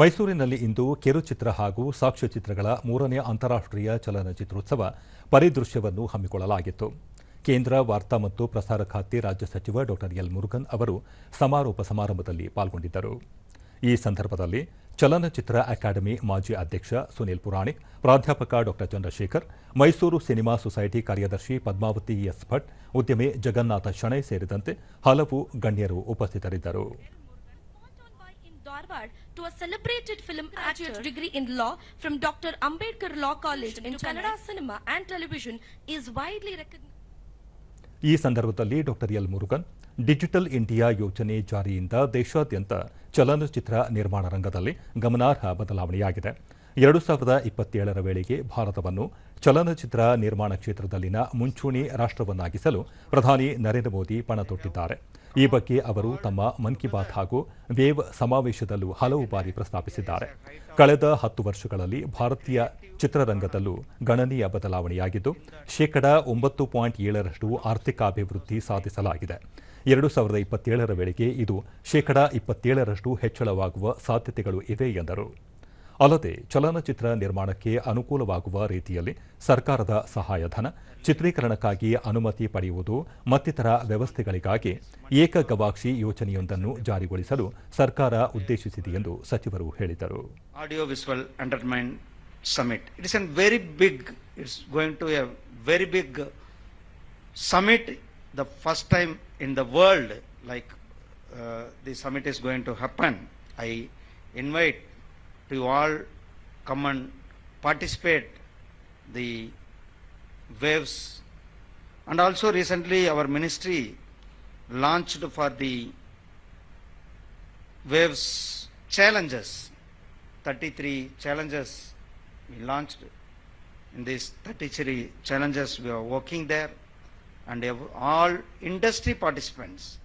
ಮೈಸೂರಿನಲ್ಲಿ ಇಂದು ಕಿರುಚಿತ್ರ ಹಾಗೂ ಸಾಕ್ಷ್ಯಚಿತ್ರಗಳ ಮೂರನೇ ಅಂತಾರಾಷ್ಟ್ರೀಯ ಚಲನಚಿತ್ರೋತ್ಸವ ಪರಿದೃಶ್ಯವನ್ನು ಹಮ್ಮಿಕೊಳ್ಳಲಾಗಿತ್ತು. ಕೇಂದ್ರ ವಾರ್ತಾ ಮತ್ತು ಪ್ರಸಾರ ಖಾತೆ ರಾಜ್ಯ ಸಚಿವ ಡಾ ಎಲ್ ಮುರುಗನ್ ಅವರು ಸಮಾರೋಪ ಸಮಾರಂಭದಲ್ಲಿ ಪಾಲ್ಗೊಂಡಿದ್ದರು. ಈ ಸಂದರ್ಭದಲ್ಲಿ ಚಲನಚಿತ್ರ ಅಕಾಡೆಮಿ ಮಾಜಿ ಅಧ್ಯಕ್ಷ ಸುನೀಲ್ ಪುರಾಣಿಕ್, ಪ್ರಾಧ್ಯಾಪಕ ಡಾ ಚಂದ್ರಶೇಖರ್, ಮೈಸೂರು ಸಿನಿಮಾ ಸೊಸೈಟಿ ಕಾರ್ಯದರ್ಶಿ ಪದ್ಮಾವತಿ ಎಸ್ ಭಟ್, ಉದ್ಯಮಿ ಜಗನ್ನಾಥ ಶಣೈ ಸೇರಿದಂತೆ ಹಲವು ಗಣ್ಯರು ಉಪಸ್ಥಿತರಿದ್ದರು. A celebrated film actor degree in law from Dr. Ambedkar Law College in Kannada cinema and television is widely recognized. ಈ ಸಂದರ್ಭದಲ್ಲಿ ಡಾ ಎಲ್ ಮುರುಗನ್ ಡಿಜಿಟಲ್ ಇಂಡಿಯಾ ಯೋಜನೆ ಜಾರಿಯಿಂದ ದೇಶಾದ್ಯಂತ ಚಲನಚಿತ್ರ ನಿರ್ಮಾಣ ರಂಗದಲ್ಲಿ ಗಮನಾರ್ಹ ಬದಲಾವಣೆಯಾಗಿದೆ ಎರಡು ಸಾವಿರದ ಇಪ್ಪತ್ತೇಳರ ವೇಳೆಗೆ ಭಾರತವನ್ನು ಚಲನಚಿತ್ರ ನಿರ್ಮಾಣ ಕ್ಷೇತ್ರದಲ್ಲಿನ ಮುಂಚೂಣಿ ರಾಷ್ಟ್ರವನ್ನಾಗಿಸಲು ಪ್ರಧಾನಿ ನರೇಂದ್ರ ಮೋದಿ ಪಣ ತೊಟ್ಟಿದ್ದಾರೆ ಈ ಬಗ್ಗೆ ಅವರು ತಮ್ಮ ಮನ್ ಕಿ ಬಾತ್ ಹಾಗೂ ವೇವ್ ಸಮಾವೇಶದಲ್ಲೂ ಹಲವು ಬಾರಿ ಪ್ರಸ್ತಾಪಿಸಿದ್ದಾರೆ. ಕಳೆದ ಹತ್ತು ವರ್ಷಗಳಲ್ಲಿ ಭಾರತೀಯ ಚಿತ್ರರಂಗದಲ್ಲೂ ಗಣನೀಯ ಬದಲಾವಣೆಯಾಗಿದ್ದು, ಶೇಕಡಾ ಒಂಬತ್ತು ಪಾಯಿಂಟ್ ಏಳರಷ್ಟು ಆರ್ಥಿಕಾಭಿವೃದ್ಧಿ ಸಾಧಿಸಲಾಗಿದೆ. ಎರಡು ಸಾವಿರದ ಇಪ್ಪತ್ತೇಳರ ವೇಳೆಗೆ ಇದು ಶೇಕಡಾ ಇಪ್ಪತ್ತೇಳರಷ್ಟು ಹೆಚ್ಚಳವಾಗುವ ಸಾಧ್ಯತೆಗಳು ಇವೆ ಎಂದರು. ಅಲ್ಲದೆ ಚಲನಚಿತ್ರ ನಿರ್ಮಾಣಕ್ಕೆ ಅನುಕೂಲವಾಗುವ ರೀತಿಯಲ್ಲಿ ಸರ್ಕಾರದ ಸಹಾಯಧನ, ಚಿತ್ರೀಕರಣಕ್ಕಾಗಿ ಅನುಮತಿ ಪಡೆಯುವುದು ಮತ್ತಿತರ ವ್ಯವಸ್ಥೆಗಳಿಗಾಗಿ ಏಕಗವಾಕ್ಷಿ ಯೋಜನೆಯೊಂದನ್ನು ಜಾರಿಗೊಳಿಸಲು ಸರ್ಕಾರ ಉದ್ದೇಶಿಸಿದೆ ಎಂದು ಸಚಿವರು ಹೇಳಿದರು. Audio visual summit it is an very big it's going to a very big summit the first time in the world like the summit is going to happen I invite to all come and participate the waves. And also recently our ministry launched for the waves challenges 33 challenges we launched. In these 33 challenges we are working there. And all industry participants.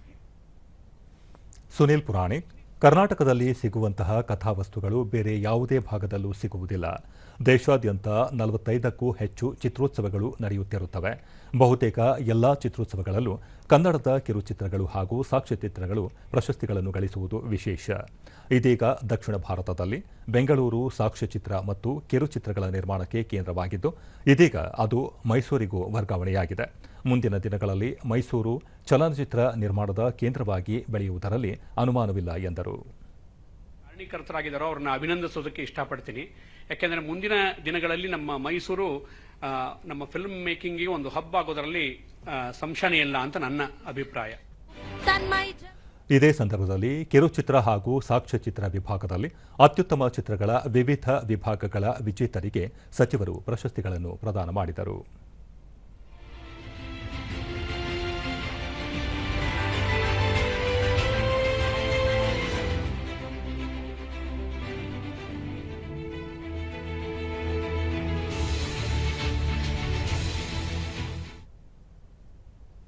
Sunil puranik ಕರ್ನಾಟಕದಲ್ಲಿ ಸಿಗುವಂತಹ ಕಥಾವಸ್ತುಗಳು ಬೇರೆ ಯಾವುದೇ ಭಾಗದಲ್ಲೂ ಸಿಗುವುದಿಲ್ಲ. ದೇಶಾದ್ಯಂತ ನಲವತ್ತೈದಕ್ಕೂ ಹೆಚ್ಚು ಚಿತ್ರೋತ್ಸವಗಳು ನಡೆಯುತ್ತಿರುತ್ತವೆ. ಬಹುತೇಕ ಎಲ್ಲಾ ಚಿತ್ರೋತ್ಸವಗಳಲ್ಲೂ ಕನ್ನಡದ ಕಿರುಚಿತ್ರಗಳು ಹಾಗೂ ಸಾಕ್ಷ್ಯಚಿತ್ರಗಳು ಪ್ರಶಸ್ತಿಗಳನ್ನು ಗಳಿಸುವುದು ವಿಶೇಷ. ಇದೀಗ ದಕ್ಷಿಣ ಭಾರತದಲ್ಲಿ ಬೆಂಗಳೂರು ಸಾಕ್ಷ್ಯಚಿತ್ರ ಮತ್ತು ಕಿರುಚಿತ್ರಗಳ ನಿರ್ಮಾಣಕ್ಕೆ ಕೇಂದ್ರವಾಗಿದ್ದು, ಇದೀಗ ಅದು ಮೈಸೂರಿಗೂ ವರ್ಗಾವಣೆಯಾಗಿದೆ. ಮುಂದಿನ ದಿನಗಳಲ್ಲಿ ಮೈಸೂರು ಚಲನಚಿತ್ರ ನಿರ್ಮಾಣದ ಕೇಂದ್ರವಾಗಿ ಬೆಳೆಯುವುದರಲ್ಲಿ ಅನುಮಾನವಿಲ್ಲ ಎಂದರು. ಕಾರಣೀಕರ್ತರಾಗಿದ್ದಾರೋ ಅವ್ರನ್ನ ಅಭಿನಂದಿಸೋದಕ್ಕೆ ಇಷ್ಟಪಡ್ತೀನಿ. ಯಾಕೆಂದರೆ ಮುಂದಿನ ದಿನಗಳಲ್ಲಿ ನಮ್ಮ ಮೈಸೂರು ನಮ್ಮ ಫಿಲ್ಮ್ ಮೇಕಿಂಗ್ಗೆ ಒಂದು ಹಬ್ ಆಗೋದರಲ್ಲಿ ಸಂಶಯ ಇಲ್ಲ ಅಂತ ನನ್ನ ಅಭಿಪ್ರಾಯ. ಇದೇ ಸಂದರ್ಭದಲ್ಲಿ ಕಿರುಚಿತ್ರ ಹಾಗೂ ಸಾಕ್ಷ್ಯಚಿತ್ರ ವಿಭಾಗದಲ್ಲಿ ಅತ್ಯುತ್ತಮ ಚಿತ್ರಗಳ ವಿವಿಧ ವಿಭಾಗಗಳ ವಿಜೇತರಿಗೆ ಸಚಿವರು ಪ್ರಶಸ್ತಿಗಳನ್ನು ಪ್ರದಾನ ಮಾಡಿದರು.